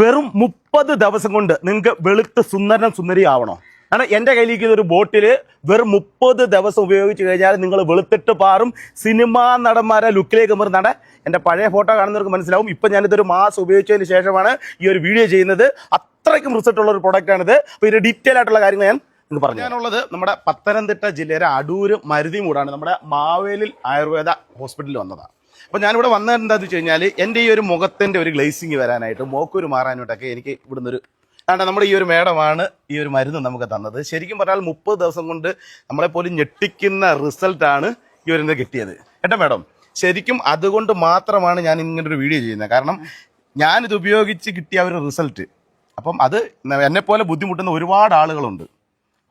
വെറും മുപ്പത് ദിവസം കൊണ്ട് നിങ്ങൾക്ക് വെളുത്ത് സുന്ദരൻ സുന്ദരി ആവണോ കാരണം എന്റെ കയ്യിലേക്ക് ഒരു ബോട്ടിൽ വെറും മുപ്പത് ദിവസം ഉപയോഗിച്ച് കഴിഞ്ഞാൽ നിങ്ങൾ വെളുത്തിട്ട് പാറും സിനിമാ നടന്മാരെ ലുക്കിലേക്ക് മാറുന്നതാണ് എന്റെ പഴയ ഫോട്ടോ കാണുന്നവർക്ക് മനസ്സിലാവും. ഇപ്പം ഞാനിതൊരു മാസം ഉപയോഗിച്ചതിന് ശേഷമാണ് ഈ ഒരു വീഡിയോ ചെയ്യുന്നത്. അത്രയ്ക്കും റിസൾട്ട് ഉള്ള ഒരു പ്രൊഡക്റ്റാണിത് അപ്പോൾ ഇതിന്റെ ഡീറ്റെയിൽ ആയിട്ടുള്ള കാര്യങ്ങൾ ഞാൻ നിങ്ങൾക്ക് പറഞ്ഞു നമ്മുടെ പത്തനംതിട്ട ജില്ലയിലെ അടൂര് മരുതിമൂടാണ്. നമ്മുടെ മാവേലിൽ ആയുർവേദ ഹോസ്പിറ്റലിൽ വന്നതാണ് അപ്പോൾ ഞാനിവിടെ വന്നത് എന്താണെന്ന് വെച്ച് കഴിഞ്ഞാൽ എന്റെ ഈ ഒരു മുഖത്തിന്റെ ഒരു ഗ്ലേസിങ് വരാനായിട്ട് മോക്കൊരു മാറാനായിട്ടൊക്കെ എനിക്ക് ഇവിടുന്ന് ഒരു കാരണം നമ്മുടെ ഈ ഒരു മേഡമാണ് ഈ ഒരു മരുന്ന് നമുക്ക് തന്നത്. ശരിക്കും പറഞ്ഞാൽ മുപ്പത് ദിവസം കൊണ്ട് നമ്മളെപ്പോലും ഞെട്ടിക്കുന്ന റിസൾട്ടാണ് ഈ ഒരു കിട്ടിയത്. കേട്ടോ മേഡം? ശരിക്കും അതുകൊണ്ട് മാത്രമാണ് ഞാൻ ഇങ്ങനെ ഒരു വീഡിയോ ചെയ്യുന്നത്. കാരണം ഞാനിത് ഉപയോഗിച്ച് കിട്ടിയ ഒരു റിസൾട്ട് അപ്പം അത് എന്നെപ്പോലെ ബുദ്ധിമുട്ടുന്ന ഒരുപാട് ആളുകളുണ്ട്.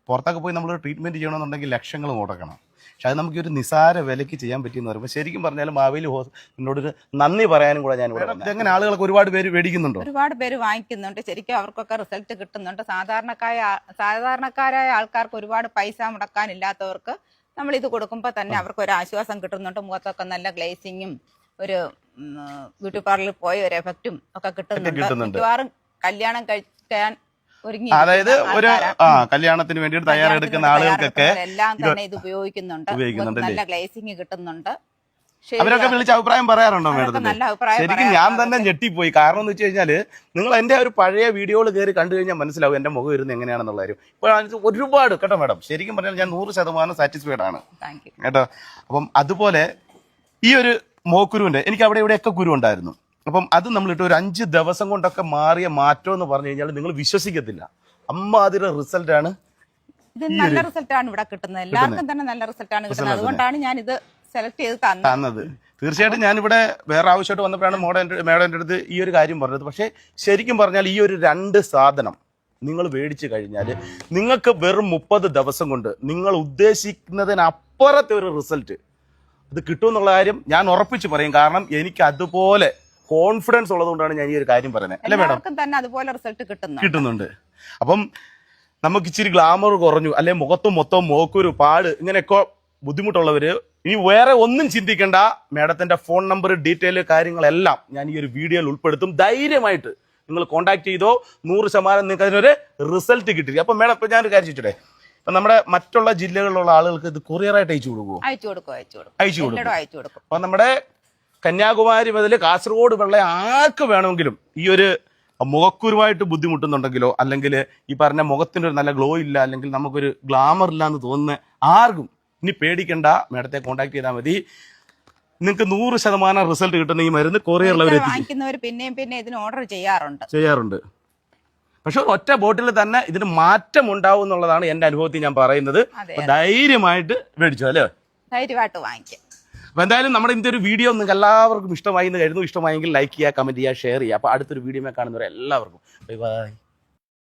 പുറത്തൊക്കെ പോയി നമ്മൾ ട്രീറ്റ്മെന്റ് ചെയ്യണമെന്നുണ്ടെങ്കിൽ ലക്ഷങ്ങൾ മുടക്കണം. പക്ഷെ അത് നമുക്ക് ഒരു നിസാര വിലയ്ക്ക് ചെയ്യാൻ പറ്റിയെന്ന് പറയുമ്പോൾ ശരിക്കും പറഞ്ഞാലും മാവേലി ഹോസ് എന്നോടൊരു നന്ദി പറയാനും കൂടെ ഞാൻ ഇവിടെ ഇതെങ്ങനെ ആളുകളൊക്കെ ഒരുപാട് പേര് മേടിക്കുന്നുണ്ടോ? ഒരുപാട് പേര് വാങ്ങിക്കുന്നുണ്ട്. ശരിക്കും അവർക്കൊക്കെ റിസൾട്ട് കിട്ടുന്നുണ്ട്. സാധാരണക്കായ സാധാരണക്കാരായ ആൾക്കാർക്ക് ഒരുപാട് പൈസ മുടക്കാനില്ലാത്തവർക്ക് നമ്മൾ ഇത് കൊടുക്കുമ്പോൾ തന്നെ അവർക്ക് ഒരു ആശ്വാസം കിട്ടുന്നുണ്ട്. മുഖത്തൊക്കെ നല്ല ഗ്ലേസിങ്ങും ഒരു ബ്യൂട്ടി പാർലറിൽ പോയ ഒരു എഫക്റ്റും ഒക്കെ കിട്ടുന്നുണ്ട്. മിക്കവാറും കല്യാണം കഴിക്കാൻ അതായത് ഒരു ആ കല്യാണത്തിന് വേണ്ടിയിട്ട് തയ്യാറെടുക്കുന്ന ആളുകൾക്കൊക്കെ എല്ലാം തന്നെ ഇത് ഉപയോഗിക്കുന്നുണ്ട്. നല്ല ഗ്ലേസിംഗ് കിട്ടുന്നുണ്ട്. അവരൊക്കെ വിളിച്ച് അഭിപ്രായം പറയാറുണ്ടോ മേഡത്തിന്? ശരിക്കും ഞാൻ തന്നെ ഞെട്ടിപ്പോയി. കാരണം എന്ന് വെച്ച് കഴിഞ്ഞാൽ നിങ്ങൾ എന്റെ ഒരു പഴയ വീഡിയോകൾ കയറി കണ്ടു കഴിഞ്ഞാൽ മനസ്സിലാവും എന്റെ മുഖം ഇരുന്ന് എങ്ങനെയാണെന്നുള്ള കാര്യം. ഇപ്പൊ ഒരുപാട് കേട്ടോ മേഡം? ശരിക്കും പറഞ്ഞാൽ ഞാൻ നൂറ് ശതമാനം സാറ്റിസ്ഫൈഡ് ആണ്. കേട്ടോ? അപ്പം അതുപോലെ ഈ ഒരു മോക്കുരുവിന്റെ എനിക്ക് അവിടെ ഇവിടെയൊക്കെ കുരു ഉണ്ടായിരുന്നു. അപ്പം അത് നമ്മളിട്ട് ഒരു അഞ്ച് ദിവസം കൊണ്ടൊക്കെ മാറിയ മാറ്റം എന്ന് പറഞ്ഞു കഴിഞ്ഞാൽ നിങ്ങൾ വിശ്വസിക്കത്തില്ല. അമ്മാതിരി ആണ് ഇത് നല്ല റിസൾട്ടാണ് ഇവിടെ കിട്ടുന്നത്. എല്ലാവർക്കും തന്നെ നല്ല റിസൾട്ടാണ് കിട്ടുന്നത്. അതുകൊണ്ടാണ് ഞാൻ ഇത് സെലക്ട് ചെയ്ത് തന്നത്. തീർച്ചയായിട്ടും ഞാനിവിടെ വേറെ ആവശ്യമായിട്ട് വന്നപ്പോഴാണ് മോഡ മേഡം എന്റെ അടുത്ത് ഈ ഒരു കാര്യം പറഞ്ഞത്. പക്ഷേ ശരിക്കും പറഞ്ഞാൽ ഈ ഒരു രണ്ട് സാധനം നിങ്ങൾ മേടിച്ചു കഴിഞ്ഞാൽ നിങ്ങൾക്ക് വെറും മുപ്പത് ദിവസം കൊണ്ട് നിങ്ങൾ ഉദ്ദേശിക്കുന്നതിനപ്പുറത്തെ ഒരു റിസൾട്ട് അത് കിട്ടുമെന്നുള്ള കാര്യം ഞാൻ ഉറപ്പിച്ച് പറയും. കാരണം എനിക്ക് അതുപോലെ കോൺഫിഡൻസ് ഉള്ളതുകൊണ്ടാണ് ഞാൻ ഈ ഒരു കാര്യം പറയുന്നത്. അല്ലേ മേഡം? തന്നെ അതുപോലെ റിസൾട്ട് കിട്ടുന്നു കിട്ടുന്നുണ്ട്. അപ്പം നമുക്ക് ഇച്ചിരി ഗ്ലാമർ കുറഞ്ഞു അല്ലെ? മുഖത്തും മൊത്തം മോക്കൊരു പാട് ഇങ്ങനെയൊക്കെ ബുദ്ധിമുട്ടുള്ളവര് ഇനി വേറെ ഒന്നും ചിന്തിക്കേണ്ട. മേഡത്തിന്റെ ഫോൺ നമ്പർ ഡീറ്റെയിൽ കാര്യങ്ങളെല്ലാം ഞാൻ ഈ ഒരു വീഡിയോയിൽ ഉൾപ്പെടുത്തും. ധൈര്യമായിട്ട് നിങ്ങൾ കോൺടാക്ട് ചെയ്തോ നൂറ് ശതമാനം നിങ്ങൾക്ക് അതിനൊരു റിസൾട്ട് കിട്ടി അപ്പൊ മേഡം ഇപ്പൊ ഞാനൊരു കാര്യം ചോദിച്ചിട്ടെ? ഇപ്പൊ നമ്മുടെ മറ്റുള്ള ജില്ലകളിലുള്ള ആളുകൾക്ക് ഇത് കൊറിയറായിട്ട് അയച്ചു കൊടുക്കുമോ അയച്ചു കൊടുക്കും അയച്ചു കൊടുക്കും. അയച്ചു കൊടുക്കും. അപ്പോൾ നമ്മുടെ കന്യാകുമാരി മുതൽ കാസർഗോഡ് വെള്ള ആർക്ക് വേണമെങ്കിലും ഈ ഒരു മുഖക്കുരുവായിട്ട് ബുദ്ധിമുട്ടുന്നുണ്ടെങ്കിലോ അല്ലെങ്കിൽ ഈ പറഞ്ഞ മുഖത്തിന് ഒരു നല്ല ഗ്ലോ ഇല്ല അല്ലെങ്കിൽ നമുക്കൊരു ഗ്ലാമർ ഇല്ല എന്ന് തോന്നുന്ന ആർക്കും ഇനി പേടിക്കണ്ട. മേഡത്തെ കോണ്ടാക്ട് ചെയ്താൽ മതി. നിങ്ങൾക്ക് നൂറ് ശതമാനം റിസൾട്ട് കിട്ടുന്ന ഈ മരുന്ന് വാങ്ങിക്കുന്നവർ പിന്നെയും പിന്നെ ഇതിന് ഓർഡർ ചെയ്യാറുണ്ട്. ചെയ്യാറുണ്ട്. പക്ഷെ ഒറ്റ ബോട്ടിൽ തന്നെ ഇതിന് മാറ്റം ഉണ്ടാവും എന്നുള്ളതാണ് എന്റെ അനുഭവത്തിൽ ഞാൻ പറയുന്നത്. ധൈര്യമായിട്ട് മേടിച്ചു അല്ലേ? ധൈര്യമായിട്ട് വാങ്ങിക്കാം. അപ്പോൾ എന്തായാലും നമ്മുടെ ഇന്നത്തെ ഒരു വീഡിയോ നിങ്ങൾക്ക് എല്ലാവർക്കും ഇഷ്ടമായി എന്ന് കരുതുന്നു. ഇഷ്ടമായെങ്കിൽ ലൈക്ക് ചെയ്യുക കമന്റ് ചെയ്യുക ഷെയർ ചെയ്യുക. അപ്പോൾ അടുത്തൊരു വീഡിയോ കാണുന്നവരെ എല്ലാവർക്കും. Bye bye